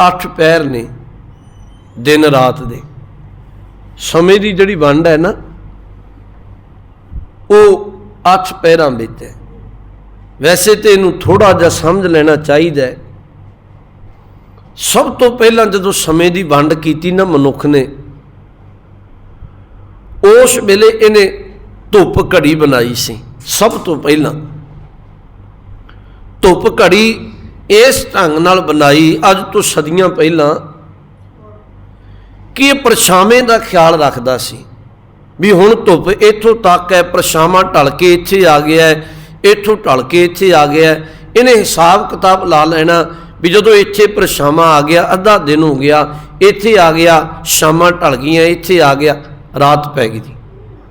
8 ਪੈਰ ਨੇ ਦਿਨ ਰਾਤ ਦੇ। ਸਮੇਂ ਦੀ ਜਿਹੜੀ ਵੰਡ ਹੈ ਨਾ, ਉਹ 8 ਪੈਰਾਂ ਵਿੱਚ ਹੈ। ਵੈਸੇ ਤੇ ਇਹਨੂੰ ਥੋੜਾ ਜਿਹਾ ਸਮਝ ਲੈਣਾ ਚਾਹੀਦਾ ਹੈ। ਸਭ ਤੋਂ ਪਹਿਲਾਂ ਜਦੋਂ ਸਮੇਂ ਦੀ ਵੰਡ ਕੀਤੀ ਨਾ ਮਨੁੱਖ ਨੇ, ਉਸ ਵੇਲੇ ਇਹਨੇ ਧੁੱਪ ਘੜੀ ਬਣਾਈ ਸੀ। ਸਭ ਤੋਂ ਪਹਿਲਾਂ ਧੁੱਪ ਘੜੀ ਇਸ ਢੰਗ ਨਾਲ ਬਣਾਈ ਅੱਜ ਤੋਂ ਸਦੀਆਂ ਪਹਿਲਾਂ ਕਿ ਪਰਛਾਵੇਂ ਦਾ ਖਿਆਲ ਰੱਖਦਾ ਸੀ ਵੀ ਹੁਣ ਧੁੱਪ ਇੱਥੋਂ ਤੱਕ ਹੈ, ਪਰਛਾਵਾਂ ਢਲ ਕੇ ਇੱਥੇ ਆ ਗਿਆ ਹੈ, ਇੱਥੋਂ ਢਲ ਕੇ ਇੱਥੇ ਆ ਗਿਆ ਹੈ। ਇਹਨੇ ਹਿਸਾਬ ਕਿਤਾਬ ਲਾ ਲੈਣਾ ਵੀ ਜਦੋਂ ਇੱਥੇ ਪਰਛਾਵਾਂ ਆ ਗਿਆ, ਅੱਧਾ ਦਿਨ ਹੋ ਗਿਆ, ਇੱਥੇ ਆ ਗਿਆ, ਸ਼ਾਮਾਂ ਢਲ ਗਈਆਂ, ਇੱਥੇ ਆ ਗਿਆ, ਰਾਤ ਪੈ ਗਈ ਜੀ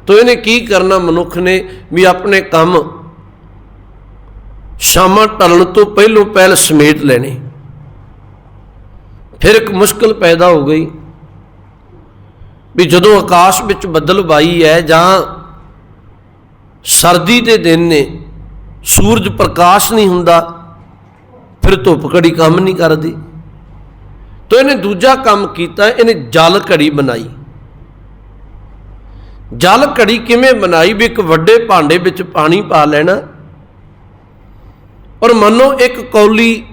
ਤੋ ਇਹਨੇ ਕੀ ਕਰਨਾ ਮਨੁੱਖ ਨੇ ਵੀ ਆਪਣੇ ਕੰਮ ਸ਼ਾਮਾਂ ਢਲਣ ਤੋਂ ਪਹਿਲੋਂ ਪਹਿਲ ਸਮੇਟ ਲੈਣੇ। ਫਿਰ ਇੱਕ ਮੁਸ਼ਕਲ ਪੈਦਾ ਹੋ ਗਈ ਵੀ ਜਦੋਂ ਆਕਾਸ਼ ਵਿੱਚ ਬੱਦਲਬਾਈ ਹੈ ਜਾਂ ਸਰਦੀ ਦੇ ਦਿਨ ਨੇ ਸੂਰਜ ਪ੍ਰਕਾਸ਼ ਨਹੀਂ ਹੁੰਦਾ, ਫਿਰ ਧੁੱਪ ਘੜੀ ਕੰਮ ਨਹੀਂ ਕਰਦੀ। ਤਾਂ ਇਹਨੇ ਦੂਜਾ ਕੰਮ ਕੀਤਾ, ਇਹਨੇ ਜਲ ਘੜੀ ਬਣਾਈ। ਜਲ ਘੜੀ ਕਿਵੇਂ ਬਣਾਈ? ਵੀ ਇੱਕ ਵੱਡੇ ਭਾਂਡੇ ਵਿੱਚ ਪਾਣੀ ਪਾ ਲੈਣਾ ਔਰ ਮੰਨੋ ਇੱਕ ਕੌਲੀ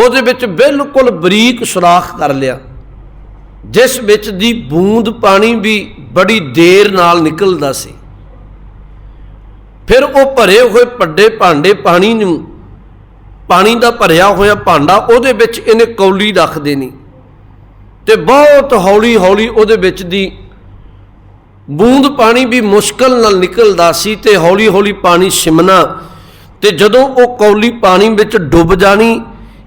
ਉਹਦੇ ਵਿੱਚ ਬਿਲਕੁਲ ਬਰੀਕ ਸੁਰਾਖ ਕਰ ਲਿਆ। ਜਿਸ ਵਿੱਚ ਦੀ ਬੂੰਦ ਪਾਣੀ ਵੀ ਬੜੀ ਦੇਰ ਨਾਲ ਨਿਕਲਦਾ ਸੀ। ਫਿਰ ਉਹ ਭਰੇ ਹੋਏ ਵੱਡੇ ਭਾਂਡੇ ਪਾਣੀ ਨੂੰ, ਪਾਣੀ ਦਾ ਭਰਿਆ ਹੋਇਆ ਭਾਂਡਾ ਉਹਦੇ ਵਿੱਚ ਇਹਨੇ ਕੌਲੀ ਰੱਖ ਦੇਣੀ। ਤੇ ਬਹੁਤ ਹੌਲੀ ਹੌਲੀ ਉਹਦੇ ਵਿੱਚ ਦੀ ਬੂੰਦ ਪਾਣੀ ਵੀ ਮੁਸ਼ਕਲ ਨਾਲ ਨਿਕਲਦਾ ਸੀ ਤੇ ਹੌਲੀ ਹੌਲੀ ਪਾਣੀ ਸਿਮਣਾ ਤੇ ਜਦੋਂ ਉਹ ਕੌਲੀ ਪਾਣੀ ਵਿੱਚ ਡੁੱਬ ਜਾਣੀ,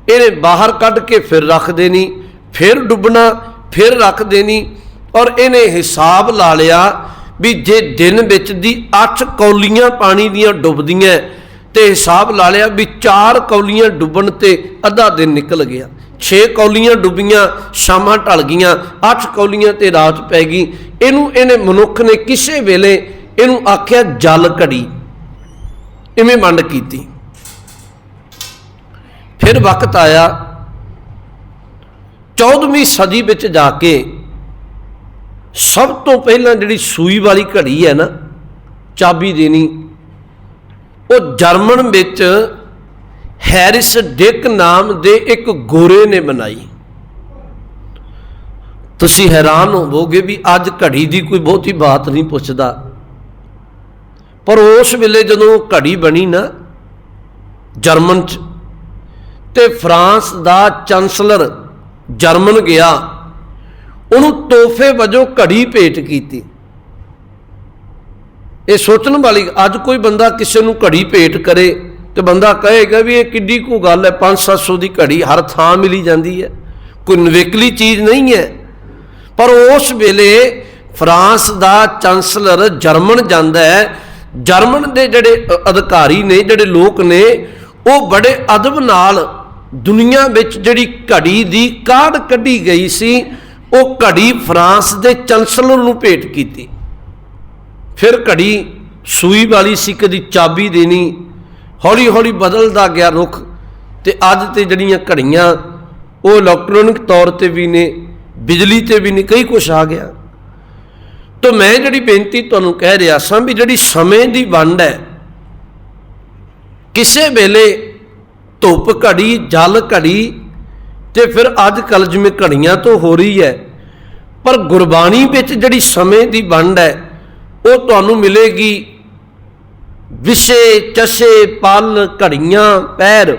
ਇਹਨੇ ਬਾਹਰ ਕੱਢ ਕੇ ਫਿਰ ਰੱਖ ਦੇਣੀ, ਫਿਰ ਡੁੱਬਣਾ, ਫਿਰ ਰੱਖ ਦੇਣੀ ਔਰ ਇਹਨੇ ਹਿਸਾਬ ਲਾ ਲਿਆ ਵੀ ਜੇ ਦਿਨ ਵਿੱਚ ਦੀ 8 ਕੌਲੀਆਂ ਪਾਣੀ ਦੀਆਂ ਡੁੱਬਦੀਆਂ, ਤੇ ਹਿਸਾਬ ਲਾ ਲਿਆ ਵੀ 4 ਕੌਲੀਆਂ ਡੁੱਬਣ ਤੇ ਅੱਧਾ ਦਿਨ ਨਿਕਲ ਗਿਆ। 6 ਕੌਲੀਆਂ ਡੁੱਬੀਆਂ, ਸ਼ਾਮਾਂ ਢਲ ਗਈਆਂ 8 ਕੌਲੀਆਂ ਤੇ ਰਾਤ ਪੈ ਗਈ। ਇਹਨੂੰ ਇਹਨੇ ਮਨੁੱਖ ਨੇ ਕਿਸੇ ਵੇਲੇ ਇਹਨੂੰ ਆਖਿਆ ਜਲ ਘੜੀ। ਇਵੇਂ ਵੰਡ ਕੀਤੀ। ਫਿਰ ਵਕਤ ਆਇਆ 14ਵੀਂ ਸਦੀ ਵਿੱਚ ਜਾ ਕੇ ਸਭ ਤੋਂ ਪਹਿਲਾਂ ਜਿਹੜੀ ਸੂਈ ਵਾਲੀ ਘੜੀ ਹੈ ਨਾ, ਚਾਬੀ ਦੇਣੀ, ਉਹ ਜਰਮਨ ਵਿੱਚ ਹੈਰਿਸ ਡਿਕ ਨਾਮ ਦੇ ਇੱਕ ਗੋਰੇ ਨੇ ਬਣਾਈ। ਤੁਸੀਂ ਹੈਰਾਨ ਹੋਵੋਗੇ ਵੀ ਅੱਜ ਘੜੀ ਦੀ ਕੋਈ ਬਹੁਤੀ ਬਾਤ ਨਹੀਂ ਪੁੱਛਦਾ। ਪਰ ਉਸ ਵੇਲੇ ਜਦੋਂ ਘੜੀ ਬਣੀ ਨਾ, ਜਰਮਨ ਚ, ਤੇ ਫਰਾਂਸ ਦਾ ਚਾਂਸਲਰ ਜਰਮਨ ਗਿਆ, ਉਹਨੂੰ ਤੋਹਫੇ ਵਜੋਂ ਘੜੀ ਭੇਟ ਕੀਤੀ। ਇਹ ਸੋਚਣ ਵਾਲੀ ਅੱਜ ਕੋਈ ਬੰਦਾ ਕਿਸੇ ਨੂੰ ਘੜੀ ਭੇਟ ਕਰੇ ਤੇ ਬੰਦਾ ਕਹੇਗਾ ਵੀ ਇਹ ਕਿੱਡੀ ਕੋ ਗੱਲ ਹੈ 5-700 ਦੀ ਘੜੀ ਹਰ ਥਾਂ ਮਿਲੀ ਜਾਂਦੀ ਹੈ, ਕੋਈ ਨਵੇਕਲੀ ਚੀਜ਼ ਨਹੀਂ ਹੈ। ਪਰ ਉਸ ਵੇਲੇ ਫਰਾਂਸ ਦਾ ਚਾਂਸਲਰ ਜਰਮਨ ਜਾਂਦਾ ਹੈ ਜਰਮਨ ਦੇ ਜਿਹੜੇ ਅਧਿਕਾਰੀ ਨੇ, ਜਿਹੜੇ ਲੋਕ ਨੇ, ਉਹ ਬੜੇ ਅਦਬ ਨਾਲ ਦੁਨੀਆ ਵਿੱਚ ਜਿਹੜੀ ਘੜੀ ਦੀ ਕਾਢ ਕੱਢੀ ਗਈ ਸੀ, ਉਹ ਘੜੀ ਫਰਾਂਸ ਦੇ ਚਾਂਸਲਰ ਨੂੰ ਭੇਟ ਕੀਤੀ। ਫਿਰ ਘੜੀ ਸੂਈ ਵਾਲੀ ਸੀ, ਕਦੀ ਚਾਬੀ ਦੇਣੀ ਹੌਲੀ ਹੌਲੀ ਬਦਲਦਾ ਗਿਆ ਰੁਖ, ਤੇ ਅੱਜ ਤੇ ਜਿਹੜੀਆਂ ਘੜੀਆਂ, ਉਹ ਇਲੈਕਟ੍ਰੋਨਿਕ ਤੌਰ ਤੇ ਵੀ ਨੇ, ਬਿਜਲੀ ਤੇ ਵੀ ਨੇ, ਕਈ ਕੁਝ ਆ ਗਿਆ। ਤਾਂ ਮੈਂ ਜਿਹੜੀ ਬੇਨਤੀ ਤੁਹਾਨੂੰ ਕਹਿ ਰਿਹਾ ਸਾਂ ਵੀ ਜਿਹੜੀ ਸਮੇਂ ਦੀ ਵੰਡ ਹੈ, ਕਿਸੇ ਵੇਲੇ ਧੁੱਪ ਘੜੀ, ਜਲ ਘੜੀ ਤੇ ਫਿਰ ਅੱਜ ਕੱਲ ਜਿਵੇਂ ਘੜੀਆਂ ਤੋਂ ਹੋ ਰਹੀ ਹੈ, ਪਰ ਗੁਰਬਾਣੀ ਵਿੱਚ ਜਿਹੜੀ ਸਮੇਂ ਦੀ ਵੰਡ ਹੈ, ਉਹ ਤੁਹਾਨੂੰ ਮਿਲੇਗੀ। ਵਿਸ਼ੇ, ਚਸ਼ੇ, ਪਲ, ਘੜੀਆਂ, ਪੈਰ